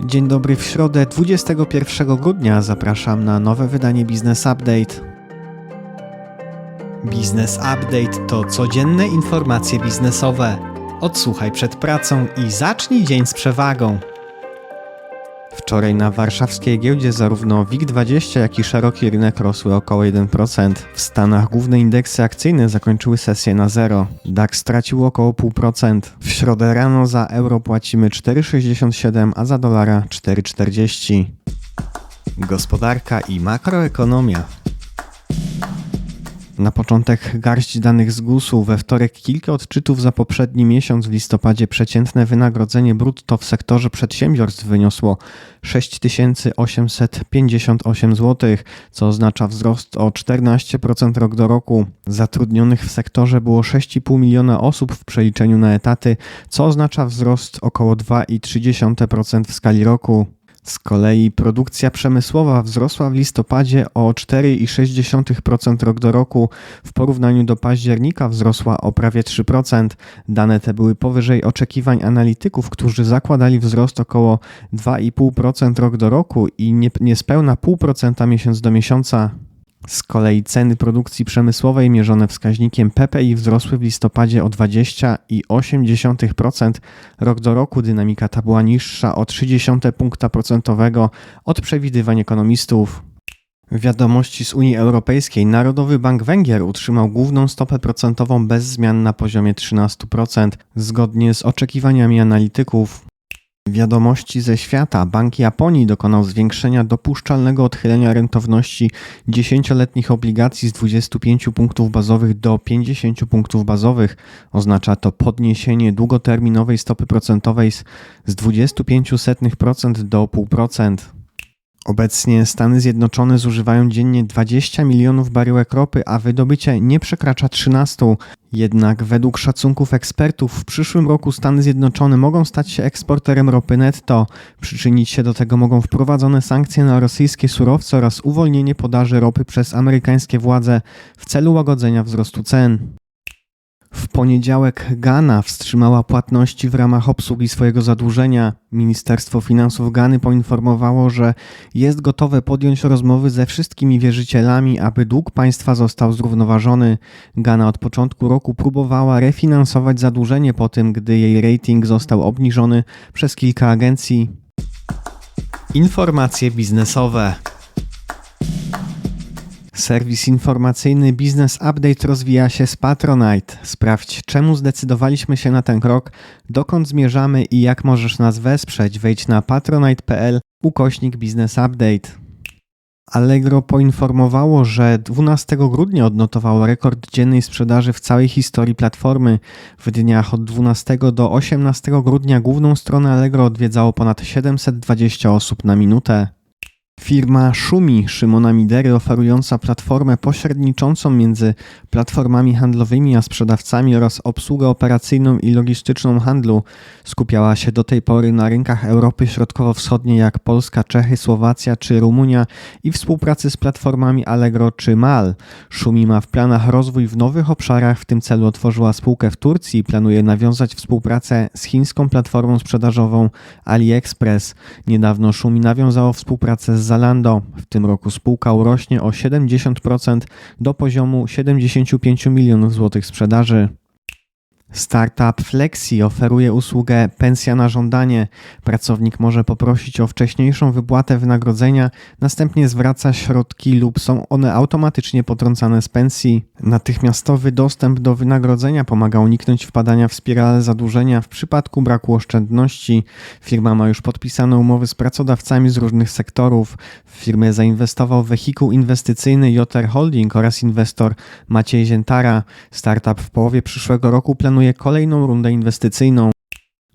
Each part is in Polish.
Dzień dobry w środę 21 grudnia zapraszam na nowe wydanie Business Update. Business Update to codzienne informacje biznesowe. Odsłuchaj przed pracą i zacznij dzień z przewagą. Wczoraj na warszawskiej giełdzie zarówno WIG20, jak i szeroki rynek rosły około 1%. W Stanach główne indeksy akcyjne zakończyły sesję na zero. DAX stracił około 0,5%. W środę rano za euro płacimy 4,67, a za dolara 4,40. Gospodarka i makroekonomia. Na początek garść danych z GUS-u. We wtorek kilka odczytów za poprzedni miesiąc w listopadzie przeciętne wynagrodzenie brutto w sektorze przedsiębiorstw wyniosło 6858 zł, co oznacza wzrost o 14% rok do roku. Zatrudnionych w sektorze było 6,5 miliona osób w przeliczeniu na etaty, co oznacza wzrost około 2,3% w skali roku. Z kolei produkcja przemysłowa wzrosła w listopadzie o 4,6% rok do roku. W porównaniu do października wzrosła o prawie 3%. Dane te były powyżej oczekiwań analityków, którzy zakładali wzrost około 2,5% rok do roku i nie, niespełna 0,5% miesiąc do miesiąca. Z kolei ceny produkcji przemysłowej mierzone wskaźnikiem PPI wzrosły w listopadzie o 20,8%. Rok do roku dynamika ta była niższa o 0,3 punkta procentowego od przewidywań ekonomistów. Wiadomości z Unii Europejskiej. Narodowy Bank Węgier utrzymał główną stopę procentową bez zmian na poziomie 13%, zgodnie z oczekiwaniami analityków. Wiadomości ze świata. Bank Japonii dokonał zwiększenia dopuszczalnego odchylenia rentowności 10-letnich obligacji z 25 punktów bazowych do 50 punktów bazowych. Oznacza to podniesienie długoterminowej stopy procentowej z 0,25% do 0,5%. Obecnie Stany Zjednoczone zużywają dziennie 20 milionów baryłek ropy, a wydobycie nie przekracza 13. Jednak według szacunków ekspertów w przyszłym roku Stany Zjednoczone mogą stać się eksporterem ropy netto. Przyczynić się do tego mogą wprowadzone sankcje na rosyjskie surowce oraz uwolnienie podaży ropy przez amerykańskie władze w celu łagodzenia wzrostu cen. W poniedziałek Ghana wstrzymała płatności w ramach obsługi swojego zadłużenia. Ministerstwo Finansów Gany poinformowało, że jest gotowe podjąć rozmowy ze wszystkimi wierzycielami, aby dług państwa został zrównoważony. Ghana od początku roku próbowała refinansować zadłużenie po tym, gdy jej rating został obniżony przez kilka agencji. Informacje biznesowe. Serwis informacyjny Business Update rozwija się z Patronite. Sprawdź, czemu zdecydowaliśmy się na ten krok, dokąd zmierzamy i jak możesz nas wesprzeć. Wejdź na patronite.pl ukośnik Business Update. Allegro poinformowało, że 12 grudnia odnotowało rekord dziennej sprzedaży w całej historii platformy. W dniach od 12 do 18 grudnia główną stronę Allegro odwiedzało ponad 720 osób na minutę. Firma Szumi Szymona Midery, oferująca platformę pośredniczącą między platformami handlowymi a sprzedawcami oraz obsługę operacyjną i logistyczną handlu, skupiała się do tej pory na rynkach Europy Środkowo-Wschodniej jak Polska, Czechy, Słowacja czy Rumunia i współpracy z platformami Allegro czy Mal. Szumi ma w planach rozwój w nowych obszarach, w tym celu otworzyła spółkę w Turcji i planuje nawiązać współpracę z chińską platformą sprzedażową AliExpress. Niedawno Szumi nawiązało współpracę z Zalando. W tym roku spółka urośnie o 70% do poziomu 75 milionów złotych sprzedaży. Startup Flexi oferuje usługę pensja na żądanie. Pracownik może poprosić o wcześniejszą wypłatę wynagrodzenia, następnie zwraca środki lub są one automatycznie potrącane z pensji. Natychmiastowy dostęp do wynagrodzenia pomaga uniknąć wpadania w spiralę zadłużenia w przypadku braku oszczędności. Firma ma już podpisane umowy z pracodawcami z różnych sektorów. W firmę zainwestował wehikuł inwestycyjny JR Holding oraz inwestor Maciej Ziętara. Startup w połowie przyszłego roku planuje planuje kolejną rundę inwestycyjną.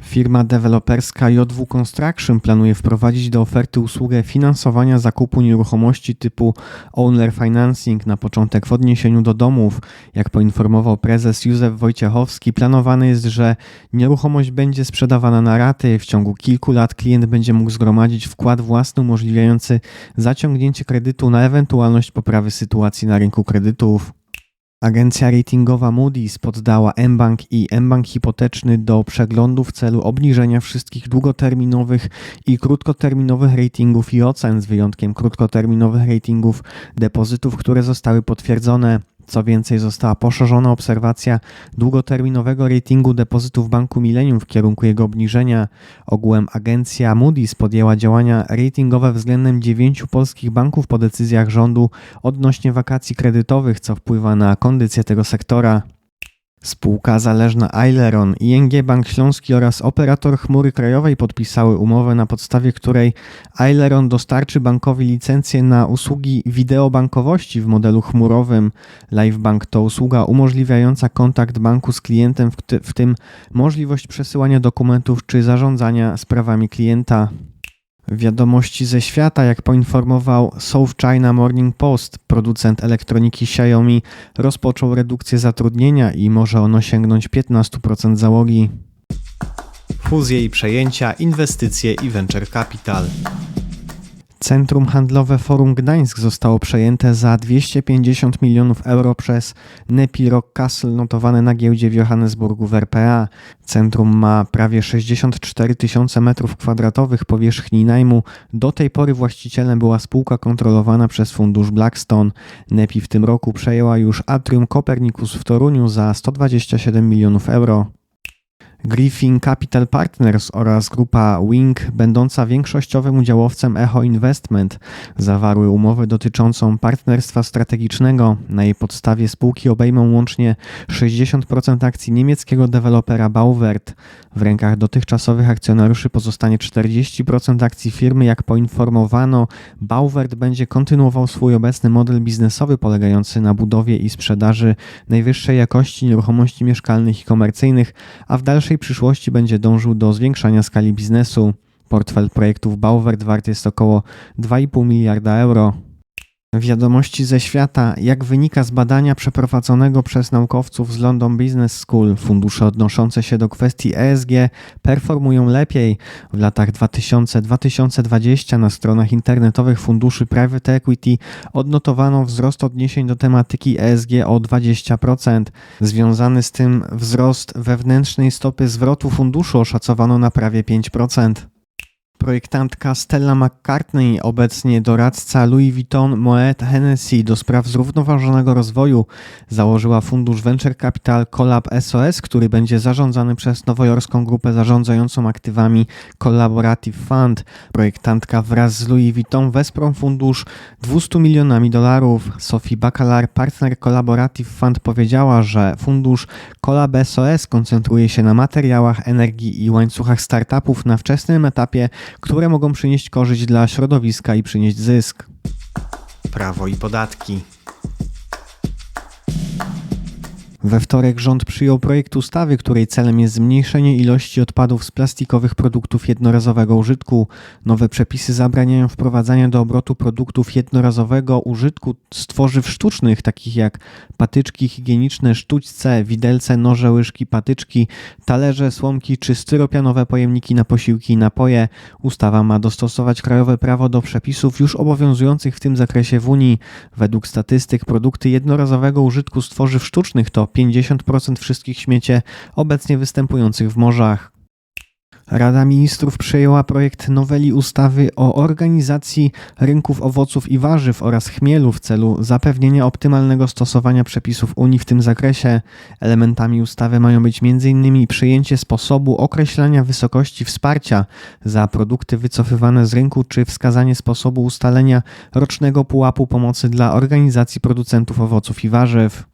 Firma deweloperska JW Construction planuje wprowadzić do oferty usługę finansowania zakupu nieruchomości typu owner financing na początek w odniesieniu do domów. Jak poinformował prezes Józef Wojciechowski, planowane jest, że nieruchomość będzie sprzedawana na raty. W ciągu kilku lat klient będzie mógł zgromadzić wkład własny umożliwiający zaciągnięcie kredytu na ewentualność poprawy sytuacji na rynku kredytów. Agencja ratingowa Moody's poddała mBank i mBank hipoteczny do przeglądu w celu obniżenia wszystkich długoterminowych i krótkoterminowych ratingów i ocen, z wyjątkiem krótkoterminowych ratingów depozytów, które zostały potwierdzone. Co więcej, została poszerzona obserwacja długoterminowego ratingu depozytów Banku Millennium w kierunku jego obniżenia. Ogółem agencja Moody's podjęła działania ratingowe względem dziewięciu polskich banków po decyzjach rządu odnośnie wakacji kredytowych, co wpływa na kondycję tego sektora. Spółka zależna Aileron, ING Bank Śląski oraz operator chmury krajowej podpisały umowę, na podstawie której Aileron dostarczy bankowi licencję na usługi wideobankowości w modelu chmurowym. LiveBank to usługa umożliwiająca kontakt banku z klientem, w, w tym możliwość przesyłania dokumentów czy zarządzania sprawami klienta. Wiadomości ze świata, jak poinformował South China Morning Post, producent elektroniki Xiaomi rozpoczął redukcję zatrudnienia i może ono sięgnąć 15% załogi. Fuzje i przejęcia, inwestycje i venture capital. Centrum Handlowe Forum Gdańsk zostało przejęte za 250 milionów euro przez Nepi Rock Castle notowane na giełdzie w Johannesburgu w RPA. Centrum ma prawie 64 tysiące metrów kwadratowych powierzchni najmu. Do tej pory właścicielem była spółka kontrolowana przez fundusz Blackstone. Nepi w tym roku przejęła już Atrium Copernicus w Toruniu za 127 milionów euro. Griffin Capital Partners oraz grupa Wing, będąca większościowym udziałowcem Echo Investment, zawarły umowę dotyczącą partnerstwa strategicznego. Na jej podstawie spółki obejmą łącznie 60% akcji niemieckiego dewelopera Bauwert. W rękach dotychczasowych akcjonariuszy pozostanie 40% akcji firmy. Jak poinformowano, Bauwert będzie kontynuował swój obecny model biznesowy polegający na budowie i sprzedaży najwyższej jakości nieruchomości mieszkalnych i komercyjnych, a w dalszej najbliższej przyszłości będzie dążył do zwiększania skali biznesu. Portfel projektów Bauwert wart jest około 2,5 miliarda euro. Wiadomości ze świata. Jak wynika z badania przeprowadzonego przez naukowców z London Business School, fundusze odnoszące się do kwestii ESG performują lepiej. W latach 2000-2020 na stronach internetowych funduszy Private Equity odnotowano wzrost odniesień do tematyki ESG o 20%. Związany z tym wzrost wewnętrznej stopy zwrotu funduszu oszacowano na prawie 5% projektantka Stella McCartney, obecnie doradca Louis Vuitton Moet Hennessy do spraw zrównoważonego rozwoju, założyła fundusz Venture Capital Collab SOS, który będzie zarządzany przez nowojorską grupę zarządzającą aktywami Collaborative Fund. Projektantka wraz z Louis Vuitton wesprą fundusz 200 milionami dolarów. Sophie Bacalar, partner Collaborative Fund, powiedziała, że fundusz Collab SOS koncentruje się na materiałach, energii i łańcuchach startupów na wczesnym etapie które mogą przynieść korzyść dla środowiska i przynieść zysk. Prawo i podatki. We wtorek rząd przyjął projekt ustawy, której celem jest zmniejszenie ilości odpadów z plastikowych produktów jednorazowego użytku. Nowe przepisy zabraniają wprowadzania do obrotu produktów jednorazowego użytku z tworzyw sztucznych, takich jak patyczki higieniczne, sztućce, widelce, noże, łyżki, patyczki, talerze, słomki czy styropianowe pojemniki na posiłki i napoje. Ustawa ma dostosować krajowe prawo do przepisów już obowiązujących w tym zakresie w Unii. Według statystyk produkty jednorazowego użytku z tworzyw sztucznych to 50% wszystkich śmiecie obecnie występujących w morzach. Rada Ministrów przyjęła projekt noweli ustawy o organizacji rynków owoców i warzyw oraz chmielu w celu zapewnienia optymalnego stosowania przepisów Unii w tym zakresie. Elementami ustawy mają być m.in. przyjęcie sposobu określania wysokości wsparcia za produkty wycofywane z rynku czy wskazanie sposobu ustalenia rocznego pułapu pomocy dla organizacji producentów owoców i warzyw.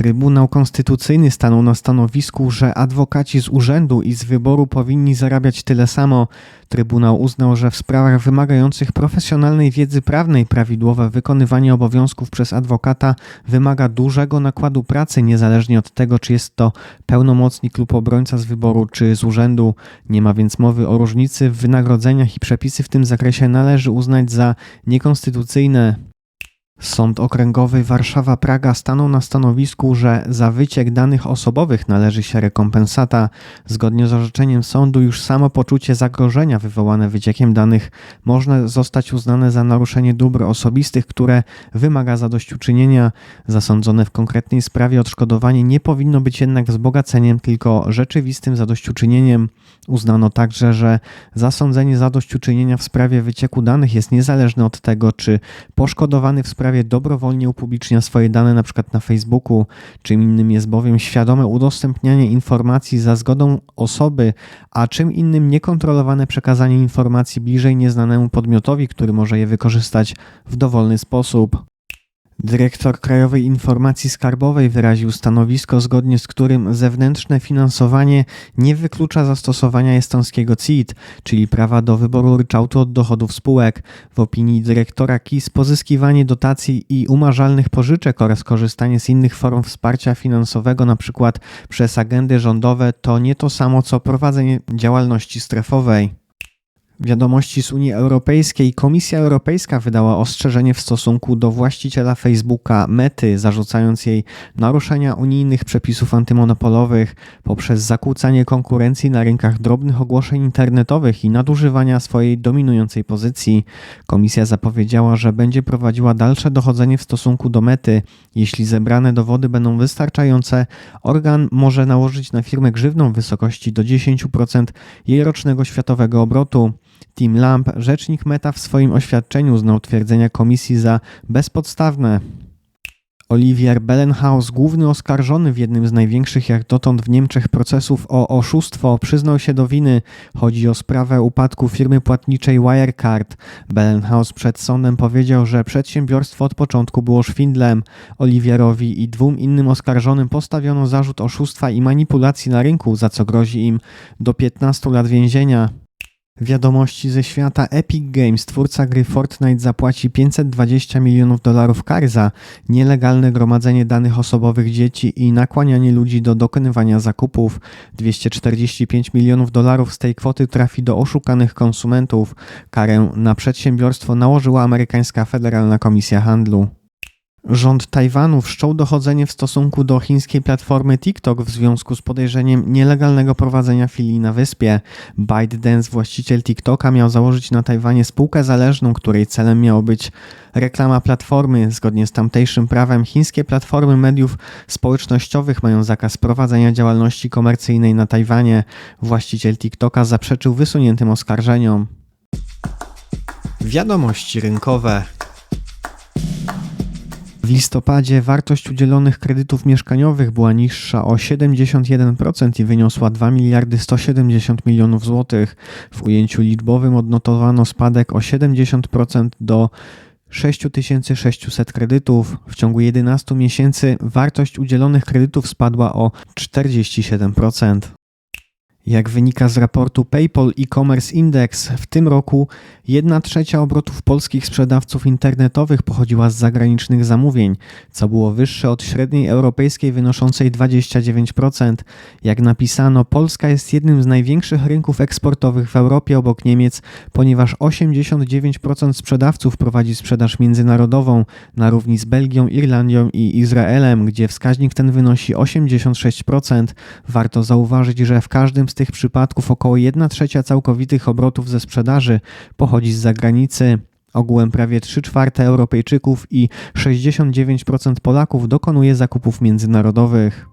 Trybunał Konstytucyjny stanął na stanowisku, że adwokaci z urzędu i z wyboru powinni zarabiać tyle samo. Trybunał uznał, że w sprawach wymagających profesjonalnej wiedzy prawnej prawidłowe wykonywanie obowiązków przez adwokata wymaga dużego nakładu pracy, niezależnie od tego, czy jest to pełnomocnik lub obrońca z wyboru, czy z urzędu. Nie ma więc mowy o różnicy w wynagrodzeniach i przepisy w tym zakresie należy uznać za niekonstytucyjne. Sąd Okręgowy Warszawa-Praga stanął na stanowisku, że za wyciek danych osobowych należy się rekompensata. Zgodnie z orzeczeniem sądu już samo poczucie zagrożenia wywołane wyciekiem danych może zostać uznane za naruszenie dóbr osobistych, które wymaga zadośćuczynienia. Zasądzone w konkretnej sprawie odszkodowanie nie powinno być jednak wzbogaceniem, tylko rzeczywistym zadośćuczynieniem. Uznano także, że zasądzenie zadośćuczynienia w sprawie wycieku danych jest niezależne od tego, czy poszkodowany w sprawie dobrowolnie upublicznia swoje dane np. na Facebooku. Czym innym jest bowiem świadome udostępnianie informacji za zgodą osoby, a czym innym niekontrolowane przekazanie informacji bliżej nieznanemu podmiotowi, który może je wykorzystać w dowolny sposób. Dyrektor Krajowej Informacji Skarbowej wyraził stanowisko, zgodnie z którym zewnętrzne finansowanie nie wyklucza zastosowania estońskiego CIT, czyli prawa do wyboru ryczałtu od dochodów spółek. W opinii dyrektora KIS pozyskiwanie dotacji i umarzalnych pożyczek oraz korzystanie z innych form wsparcia finansowego, np. przez agendy rządowe, to nie to samo co prowadzenie działalności strefowej. Wiadomości z Unii Europejskiej. Komisja Europejska wydała ostrzeżenie w stosunku do właściciela Facebooka Mety, zarzucając jej naruszenia unijnych przepisów antymonopolowych poprzez zakłócanie konkurencji na rynkach drobnych ogłoszeń internetowych i nadużywania swojej dominującej pozycji. Komisja zapowiedziała, że będzie prowadziła dalsze dochodzenie w stosunku do Mety. Jeśli zebrane dowody będą wystarczające, organ może nałożyć na firmę grzywną w wysokości do 10% jej rocznego światowego obrotu. Tim Lamp, rzecznik Meta w swoim oświadczeniu uznał twierdzenia komisji za bezpodstawne. Olivier Bellenhaus, główny oskarżony w jednym z największych jak dotąd w Niemczech procesów o oszustwo, przyznał się do winy. Chodzi o sprawę upadku firmy płatniczej Wirecard. Bellenhaus przed sądem powiedział, że przedsiębiorstwo od początku było szwindlem. Olivierowi i dwóm innym oskarżonym postawiono zarzut oszustwa i manipulacji na rynku, za co grozi im do 15 lat więzienia. Wiadomości ze świata Epic Games. Twórca gry Fortnite zapłaci 520 milionów dolarów kary za nielegalne gromadzenie danych osobowych dzieci i nakłanianie ludzi do dokonywania zakupów. 245 milionów dolarów z tej kwoty trafi do oszukanych konsumentów. Karę na przedsiębiorstwo nałożyła amerykańska Federalna Komisja Handlu. Rząd Tajwanu wszczął dochodzenie w stosunku do chińskiej platformy TikTok w związku z podejrzeniem nielegalnego prowadzenia filii na wyspie. ByteDance, właściciel TikToka, miał założyć na Tajwanie spółkę zależną, której celem miało być reklama platformy. Zgodnie z tamtejszym prawem chińskie platformy mediów społecznościowych mają zakaz prowadzenia działalności komercyjnej na Tajwanie. Właściciel TikToka zaprzeczył wysuniętym oskarżeniom. Wiadomości rynkowe. W listopadzie wartość udzielonych kredytów mieszkaniowych była niższa o 71% i wyniosła 2 miliardy 170 milionów złotych. W ujęciu liczbowym odnotowano spadek o 70% do 6600 kredytów. W ciągu 11 miesięcy wartość udzielonych kredytów spadła o 47%. Jak wynika z raportu PayPal e-commerce Index, w tym roku 1 trzecia obrotów polskich sprzedawców internetowych pochodziła z zagranicznych zamówień, co było wyższe od średniej europejskiej wynoszącej 29%. Jak napisano, Polska jest jednym z największych rynków eksportowych w Europie obok Niemiec, ponieważ 89% sprzedawców prowadzi sprzedaż międzynarodową na równi z Belgią, Irlandią i Izraelem, gdzie wskaźnik ten wynosi 86%. Warto zauważyć, że w każdym z tych przypadków około 1 trzecia całkowitych obrotów ze sprzedaży pochodzi z zagranicy. Ogółem prawie 3 czwarte Europejczyków i 69% Polaków dokonuje zakupów międzynarodowych.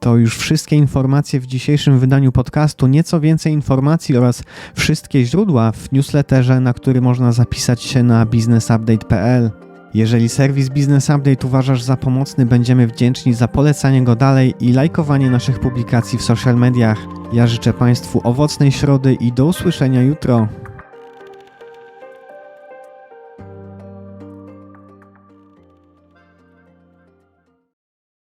To już wszystkie informacje w dzisiejszym wydaniu podcastu. Nieco więcej informacji oraz wszystkie źródła w newsletterze, na który można zapisać się na businessupdate.pl. Jeżeli serwis Business Update uważasz za pomocny, będziemy wdzięczni za polecanie go dalej i lajkowanie naszych publikacji w social mediach. Ja życzę Państwu owocnej środy i do usłyszenia jutro.